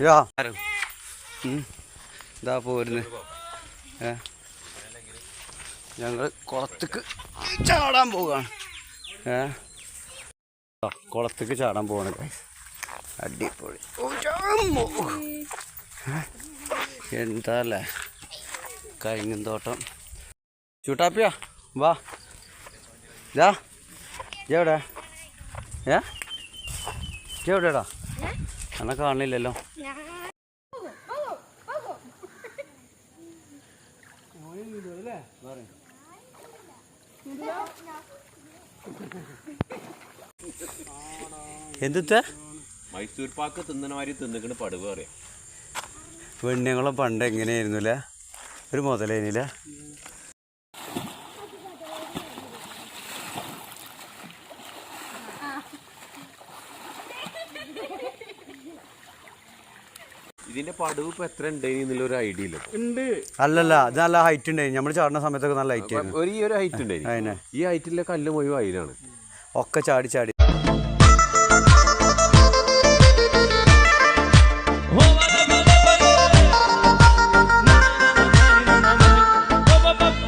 ഇതാ. പോരുന്നു. ഏ. ഞങ്ങൾ കുളത്തേക്ക് ചാടാൻ പോവുകയാണ് ഏ. കുളത്തേക്ക് ചാടാൻ പോവാണ് അടിപൊളി? എന്താ അല്ലേ? കരിങ്ങൻ തോട്ടം. ചൂട്ടാപ്പിയാ വാ. ഇതാ. है ഏ? कहानी എന്നെ കാണില്ലല്ലോ എന്തുത്തെ മൈസൂർ പാക്ക് തിന്നണമാതിരി തിന്നിക്കണ് പടുവ് അറിയാം പെണ്ണുങ്ങളും പണ്ട് എങ്ങനെയായിരുന്നു അല്ലേ ഒരു മുതലേനില്ല? ഇതിന്റെ പടവ് ഇപ്പൊ എത്ര ഉണ്ടെങ്കിൽ ഒരു ഐഡിയ ഇല്ല ഉണ്ട്. അല്ലല്ല ഇത് നല്ല ഹൈറ്റ് ഉണ്ടായിരുന്നു നമ്മൾ ചാടുന്ന സമയത്തൊക്കെ നല്ല ഹൈറ്റ് ആയിരുന്നു. ഒരു ഈ ഒരു ഹൈറ്റ് ഉണ്ടായിരുന്നു അതിനെ ഈ ഹൈറ്റിലെ കല്ല് മുഴുവൻ അതിലാണ് ഒക്കെ ചാടി ചാടി.